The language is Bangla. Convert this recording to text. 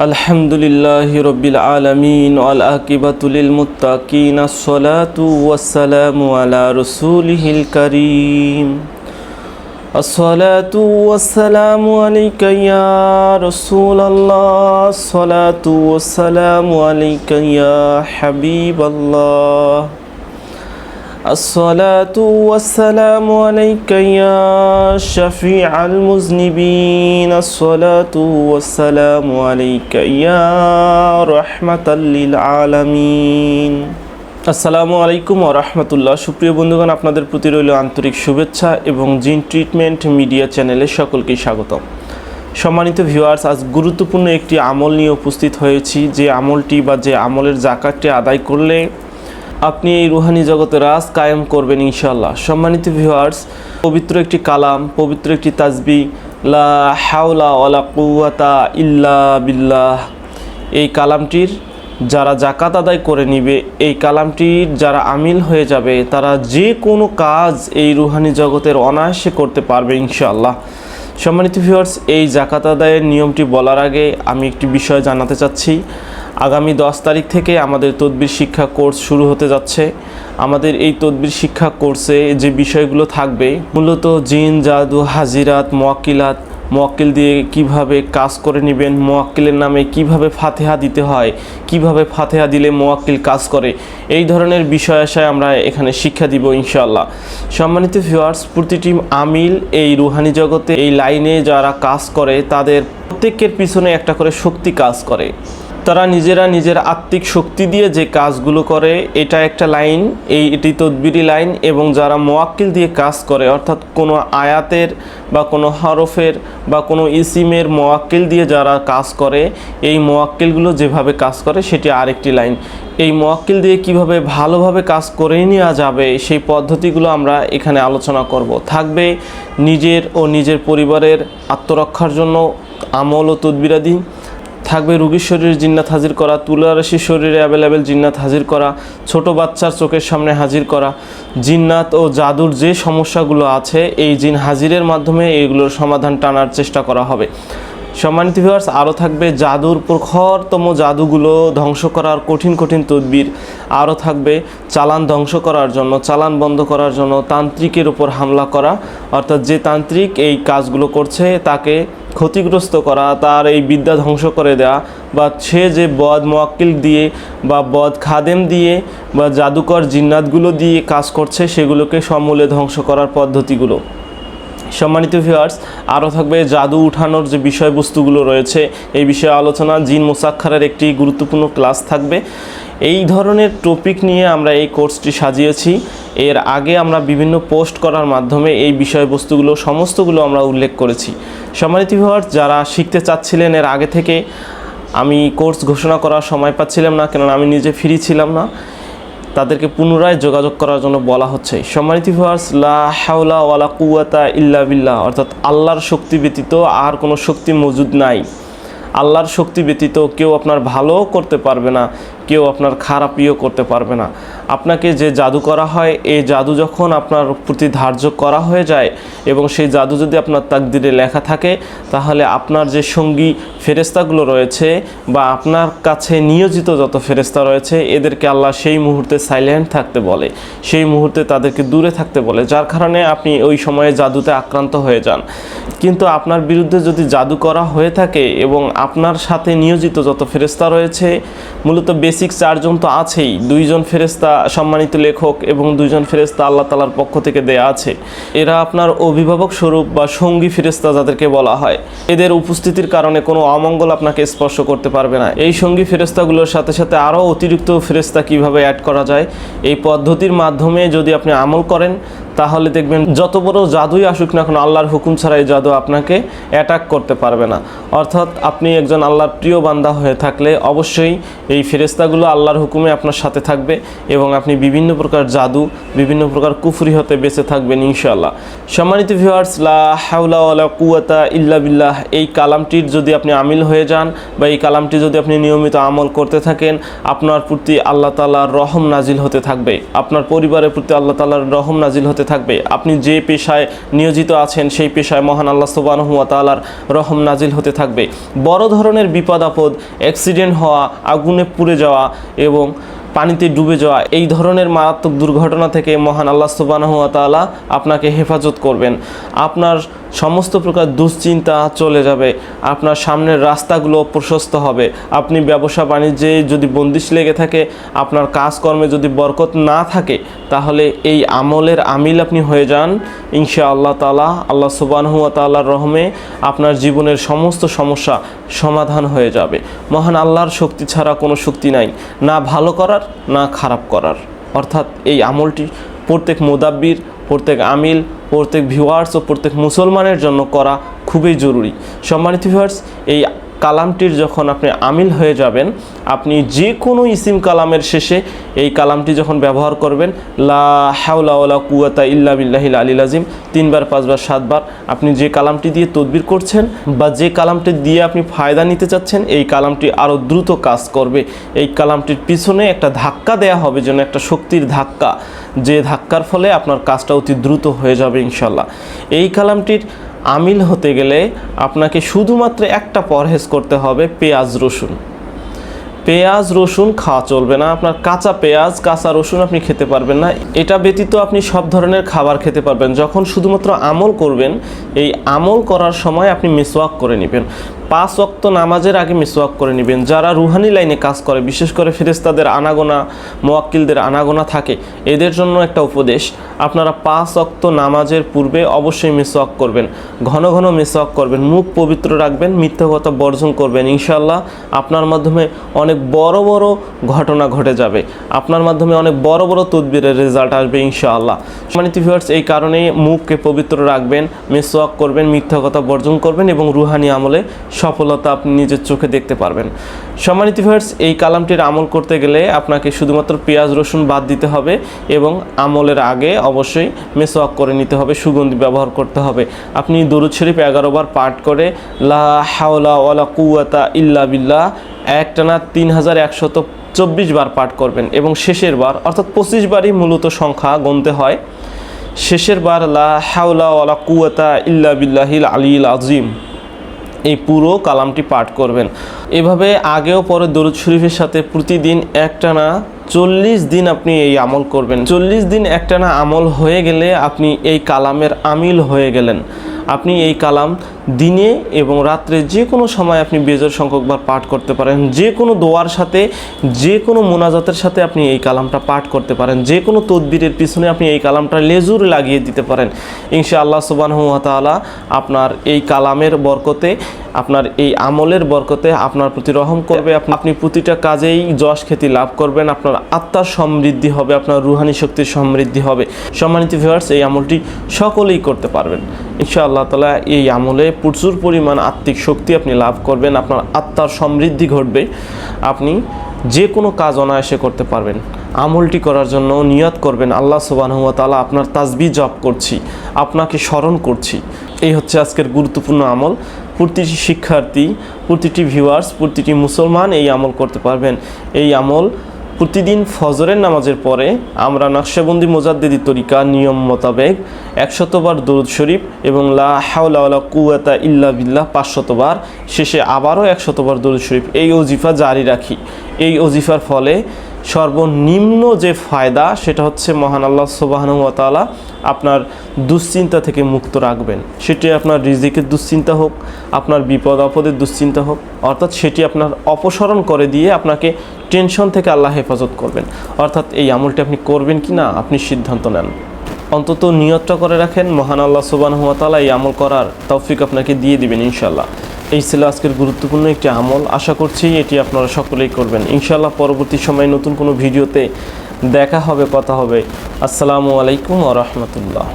الحمد لله رب العالمين والعاقبة للمتقين الصلاة والسلام على رسوله الكريم الصلاة والسلام عليك يا رسول الله الصلاة والسلام عليك يا حبيب الله الصلاة والسلام عليك يا شفيع المذنبين الصلاة والسلام عليك يا رحمة للعالمين আসসালামু আলাইকুম ও রহমতুল্লাহ সুপ্রিয় বন্ধুগণ আপনাদের প্রতি রইল আন্তরিক শুভেচ্ছা এবং জিন ট্রিটমেন্ট মিডিয়া চ্যানেলে সকলকেই স্বাগতম সম্মানিত ভিউয়ার্স আজ গুরুত্বপূর্ণ একটি আমল নিয়ে উপস্থিত হয়েছি যে আমলটি বা যে আমলের জাকাতটি আদায় করলে আপনি এই রুহানি জগতে রাজ কায়েম করবেন ইনশাল্লাহ সম্মানিত ভিউয়ার্স পবিত্র একটি কালাম, পবিত্র একটি তাজবি, লা হাওলা ওয়ালা কুয়াতা ইল্লা বিল্লাহ। এই কালামটির যারা জাকাত আদায় করে নিবে, এই কালামটির যারা আমিল হয়ে যাবে, তারা যে কোনো কাজ এই রুহানি জগতের অনায়াসে করতে পারবে ইনশাআল্লাহ। সম্মানিত ভিউয়ার্স এই জাকাত আদায়ের নিয়মটি বলার আগে আমি একটি বিষয় জানাতে চাচ্ছি। আগামী দশ তারিখ থেকে আমাদের তদবির শিক্ষা কোর্স শুরু হতে যাচ্ছে। আমাদের এই তদবির শিক্ষা কোর্সে যে বিষয়গুলো থাকবে, মূলত জিন, জাদু, হাজিরাত, মোয়াক্কিলাত, মোয়াক্কিল দিয়ে কীভাবে কাজ করে নেবেন, মোয়াক্কিলের নামে কীভাবে ফাতেহা দিতে হয়, কীভাবে ফাতেহা দিলে মোয়াক্কিল কাজ করে, এই ধরনের বিষয় আশায় আমরা এখানে শিক্ষা দিব ইনশাল্লাহ সম্মানিত ভিউয়ার্স প্রতিটি আমিল এই রুহানি জগতে এই লাইনে যারা কাজ করে, তাদের প্রত্যেকের পিছনে একটা করে শক্তি কাজ করে। তারা নিজেরা নিজের আত্মিক শক্তি দিয়ে যে কাজগুলো করে, এটা একটা লাইন, এই এটি তদবিরি লাইন এবং যারা মোয়াক্কিল দিয়ে কাজ করে, অর্থাৎ কোনো আয়াতের বা কোনো হরফের বা কোনো ইসিমের মোয়াক্কিল দিয়ে যারা কাজ করে, এই মোয়াক্কিলগুলো যেভাবে কাজ করে, সেটি আরেকটি লাইন। এই মোয়াক্কিল দিয়ে কীভাবে ভালোভাবে কাজ করে নেওয়া যাবে, সেই পদ্ধতিগুলো আমরা এখানে আলোচনা করব। থাকবে নিজের ও নিজের পরিবারের আত্মরক্ষার জন্য আমল ও তদবিরাদি থাকবে রুগীর শরীরে জিন্নাত হাজির করা তুলারাশির শরীরে অ্যাভেলেবেল জিন্নাত হাজির করা, ছোট বাচ্চার চোখের সামনে হাজির করা। জিন্নাত ও জাদুর যে সমস্যাগুলো আছে, এই জিন হাজিরের মাধ্যমে এইগুলোর সমাধান টানার চেষ্টা করা হবে। সম্মানিত ভিউয়ার্স আরও থাকবে জাদুর প্রখরতম জাদুগুলো ধ্বংস করার কঠিন কঠিন তদবির। আরও থাকবে চালান ধ্বংস করার জন্য, চালান বন্ধ করার জন্য তান্ত্রিকের উপর হামলা করা। অর্থাৎ যে তান্ত্রিক এই কাজগুলো করছে, তাকে ক্ষতিগ্রস্ত করা, তার এই বিদ্যা ধ্বংস করে দেওয়া বা সে যে বদ মোয়াক্কিল দিয়ে, বা বদ খাদেম দিয়ে, বা জাদুকর জিন্নাতগুলো দিয়ে কাজ করছে, সেগুলোকে সমূলে ধ্বংস করার পদ্ধতিগুলো। সম্মানিত ভিউয়ার্স আরও থাকবে জাদু উঠানোর যে বিষয়বস্তুগুলো রয়েছে, এই বিষয়ে আলোচনা। জিন মোসাক্ষারের একটি গুরুত্বপূর্ণ ক্লাস থাকবে। এই ধরনের টপিক নিয়ে আমরা এই কোর্সটি সাজিয়েছি। এর আগে আমরা বিভিন্ন পোস্ট করার মাধ্যমে এই বিষয়বস্তুগুলো, সমস্তগুলো আমরা উল্লেখ করেছি। সম্মানিত ভিউয়ার্স যারা শিখতে চাচ্ছিলেন এর আগে থেকে, আমি কোর্স ঘোষণা করার সময় পাচ্ছিলাম না, কেননা আমি নিজে ফ্রি ছিলাম না। তাদেরকে পুনরায় যোগাযোগ করার জন্য বলা হচ্ছে। সম্মানিত ভিউয়ার্স লা হাওলা ওয়ালা কুয়াতা ইল্লা বিল্লাহ, অর্থাৎ আল্লাহর শক্তি ব্যতীত আর কোনো শক্তি মজুদ নাই। আল্লাহর শক্তি ব্যতীত কেউ আপনার ভালো করতে পারবে না। কেউ আপনার খারাপ খারাপিও করতে পারবে না। আপনাকে যে জাদু করা হয়, এই জাদু যখন আপনার প্রতি ধার্য করা হয়ে যায় এবং সেই জাদু যদি আপনার তাকদিরে লেখা থাকে, তাহলে আপনার যে সঙ্গী ফেরেস্তাগুলো রয়েছে বা আপনার কাছে নিয়োজিত যত ফেরেস্তা রয়েছে, এদেরকে আল্লাহ সেই মুহূর্তে সাইলেন্ট থাকতে বলে, সেই মুহূর্তে তাদেরকে দূরে থাকতে বলে, যার কারণে আপনি ওই সময়ে জাদুতে আক্রান্ত হয়ে যান। কিন্তু আপনার বিরুদ্ধে যদি জাদু করা হয়ে থাকে এবং আপনার সাথে নিয়োজিত যত ফেরেস্তা রয়েছে, মূলত বেসিক চারজন তো আছেই। দুইজন ফেরেস্তা সম্মানিত লেখক এবং দুইজন ফেরেস্তা আল্লাহ তালার পক্ষ থেকে দেয়া আছে। এরা আপনার অভিভাবক স্বরূপ বা সঙ্গী ফেরেস্তা যাদেরকে বলা হয়। এদের উপস্থিতির কারণে কোনো অমঙ্গল আপনাকে স্পর্শ করতে পারবে না। এই সঙ্গী ফেরেস্তাগুলোর সাথে সাথে আরও অতিরিক্ত ফেরেস্তা কীভাবে অ্যাড করা যায়? এই পদ্ধতির মাধ্যমে যদি আপনি আমল করেন তাহলে দেখবেন যত বড় জাদুই আসুক না কেন, আল্লাহর হুকুম ছাড়া এই জাদু আপনাকে অ্যাটাক করতে পারবে না। অর্থাৎ আপনি একজন আল্লাহর প্রিয় বান্দা হয়ে থাকলে অবশ্যই এই ফেরেস্তাগুলো আল্লাহর হুকুমে আপনার সাথে থাকবে এবং আপনি বিভিন্ন প্রকার জাদু, বিভিন্ন প্রকার কুফরি হতে বেঁচে থাকবেন ইনশাআল্লাহ। সম্মানিত ভিউয়ার্স লা হাউলা কুয়াতা ইল্লা বিল্লাহ, এই কালামটির যদি আপনি আমিল হয়ে যান বা এই কালামটি যদি আপনি নিয়মিত আমল করতে থাকেন, আপনার প্রতি আল্লাহ তালার রহম নাজিল হতে থাকবে। আপনার পরিবারের প্রতি আল্লাহ তালার রহম নাজিল হতে হতে থাকবে। আপনি যে পেশায় নিয়োজিত আছেন, সেই পেশায় মহান আল্লাহ সুবানহুয়া তালার রহম নাজিল হতে থাকবে। বড় ধরনের বিপদ আপদ, অ্যাক্সিডেন্ট হওয়া, আগুনে পুড়ে যাওয়া এবং পানিতে ডুবে যাওয়া, এই ধরনের মারাত্মক দুর্ঘটনা থেকে মহান আল্লাহ সুবানহুয়া আপনাকে হেফাজত করবেন। আপনার সমস্ত প্রকার দুশ্চিন্তা চলে যাবে। আপনার সামনের রাস্তাগুলো প্রশস্ত হবে। আপনি ব্যবসা বাণিজ্যে যদি বন্দিশ লেগে থাকে, আপনার কাজকর্মে যদি বরকত না থাকে, তাহলে এই আমলের আমিল আপনি হয়ে যান। ইনশা আল্লাহ তালা আল্লাহ সুবানহুয়া তাল্লাহর রহমে আপনার জীবনের সমস্ত সমস্যা সমাধান হয়ে যাবে। মহান আল্লাহর শক্তি ছাড়া কোনো শক্তি নাই। না ভালো করার, না খারাপ করার। অর্থাৎ এই আমলটি প্রত্যেক মোদাব্বির প্রত্যেক আমিল, প্রত্যেক ভিউয়ার্স ও প্রত্যেক মুসলমানের জন্য করা খুবই জরুরি। সম্মানিত ভিউয়ার্স এই কালামটির যখন আপনি আমিল হয়ে যাবেন, আপনি যে কোনো ইসিম কালামের শেষে এই কালামটি যখন ব্যবহার করবেন, লা ওয়ালা কুয়াতা ইল্লা বিল্লাহিল আলিল আজিম তিনবার, পাঁচবার, সাতবার আপনি যে কালামটি দিয়ে তদবির করছেন বা যে কালামটি দিয়ে আপনি ফায়দা নিতে চাচ্ছেন, এই কালামটি আরও দ্রুত কাজ করবে। এই কালামটির পিছনে একটা ধাক্কা দেয়া হবে, যেন একটা শক্তির ধাক্কা। যে ধাক্কার ফলে আপনার কাজটা অতি দ্রুত হয়ে যাবে ইনশাল্লাহ। এই কালামটির আমিল হতে গেলে আপনাকে শুধুমাত্র একটা পরহেজ করতে হবে, পেঁয়াজ, রসুন। পেঁয়াজ, রসুন খাওয়া চলবে না। আপনার কাঁচা পেঁয়াজ, কাঁচা রসুন আপনি খেতে পারবেন না। এটা ব্যতীত আপনি সব ধরনের খাবার খেতে পারবেন। যখন শুধুমাত্র আমল করবেন, এই আমল করার সময় আপনি মিসওয়াক করে নেবেন। পাঁচ অক্ত নামাজের আগে মিসওয়াক করে নেবেন। যারা রুহানি লাইনে কাজ করে, বিশেষ করে ফেরেস্তাদের আনাগোনা, মোয়াক্কিলদের আনাগোনা থাকে, এদের জন্য একটা উপদেশ, আপনারা পাঁচ অক্ত নামাজের পূর্বে অবশ্যই মিসওয়াক করবেন। ঘন ঘন মিসওয়াক করবেন, মুখ পবিত্র রাখবেন, মিথ্যা কথা বর্জন করবেন। ইনশাল্লাহ আপনার মাধ্যমে অনেক বড় বড় ঘটনা ঘটে যাবে। আপনার মাধ্যমে অনেক বড় বড় তদবিরের রেজাল্ট আসবে ইনশাআল্লাহ। সম্মানিত ভিউয়ার্স এই কারণে মুখকে পবিত্র রাখবেন, মিসওয়াক করবেন, মিথ্যা কথা বর্জন করবেন এবং রুহানি আমলে সফলতা আপনি নিজের চোখে দেখতে পারবেন। সম্মানিত ভিউয়ার্স এই কালামটির আমল করতে গেলে আপনাকে শুধুমাত্র পেঁয়াজ, রসুন বাদ দিতে হবে এবং আমলের আগে অবশ্যই মেসওয়াক করে নিতে হবে, সুগন্ধি ব্যবহার করতে হবে। আপনি দরুদ শরীফ এগারো বার পাঠ করে, লা হাওলা ওয়ালা কুয়াতা ইল্লা বিল্লাহ, একটানা তিন হাজার একশত চব্বিশ বার পাঠ করবেন এবং শেষের বার, অর্থাৎ পঁচিশ বারই মূলত সংখ্যা গুনতে হয়, শেষের বার লা হাওলা ওয়ালা কুয়াতা ইল্লা বিল্লাহিল আলিল আজিম এই পুরো কালামটি পাঠ করবেন। এভাবে আগেও পরে দরুদ শরীফের সাথে প্রতিদিন একটানা চল্লিশ দিন আপনি এই আমল করবেন। চল্লিশ দিন একটানা আমল হয়ে গেলে আপনি এই কালামের আমিল হয়ে গেলেন। আপনি এই কালাম দিনে এবং রাত্রে যে কোনো সময় আপনি বেজর সংখ্যকবার পাঠ করতে পারেন। যে কোনো দোয়ার সাথে, যে কোনো মোনাজাতের সাথে আপনি এই কালামটা পাঠ করতে পারেন। যে কোনো তদ্বিরের পিছনে আপনি এই কালামটা লেজুর লাগিয়ে দিতে পারেন। ইনশা আল্লাহ সুবান তালা আপনার এই কালামের বরকতে আপনার এই আমলের বরকতে আপনার প্রতি রহম করবে আপনি প্রতিটা কাজেই যশ খ্যাতি লাভ করবেন আপনার আত্মার সমৃদ্ধি হবে আপনার রুহানি শক্তির সমৃদ্ধি হবে। সম্মানিত ভিউয়ার্স এই আমলটি সকলেই করতে পারবেন। ইনশা আল্লাহ তালা এই আমলে প্রচুর পরিমাণ আত্মিক শক্তি আপনি লাভ করবেন আপনার আত্মার সমৃদ্ধি ঘটবে। আপনি যে কোনো কাজ অনায়াসে করতে পারবেন। আমলটি করার জন্য নিয়ত করবেন আল্লাহ সুবাহ তালা আপনার তাজবি জপ করছি আপনাকে স্মরণ করছি। এই হচ্ছে আজকের গুরুত্বপূর্ণ আমল। প্রতিটি শিক্ষার্থী, প্রতিটি ভিউয়ার্স প্রতিটি মুসলমান এই আমল করতে পারবেন। এই আমল প্রতিদিন ফজরের নামাজের পরে আমরা নকশাবন্দি মোজাদ্দেদি তরিকা, নিয়ম মোতাবেক একশতবার দরুদ শরীফ এবং লা হাওলা কুয়াতা ইল্লা বিল্লাহ পাঁচশতবার শেষে আবারও একশতবার দরুদ শরীফ। এই অজিফা জারি রাখি। এই অজিফার ফলে সর্বনিম্ন যে ফায়দা, সেটা হচ্ছে মহান আল্লাহ সুবাহানুয়াতালা আপনার দুশ্চিন্তা থেকে মুক্ত রাখবেন। সেটি আপনার রিজিকের দুশ্চিন্তা হোক, আপনার বিপদ আপদের দুশ্চিন্তা হোক, অর্থাৎ সেটি আপনার অপসরণ করে দিয়ে আপনাকে টেনশন থেকে আল্লাহ হেফাজত করবেন। অর্থাৎ এই আমলটি আপনি করবেন কি না, আপনি সিদ্ধান্ত নেন। অন্তত নিয়তটা করে রাখেন, মহান আল্লাহ সুবান এই আমল করার তৌফিক আপনাকে দিয়ে দিবেন ইনশাল্লাহ এই ছিল আজকের গুরুত্বপূর্ণ একটি আমল। আশা করছি এটি আপনারা সকলেই করবেন। ইনশাল্লাহ পরবর্তী সময়ে নতুন কোনো ভিডিওতে দেখা হবে, কথা হবে। আসসালামু আলাইকুম আ রহমতুল্লাহ।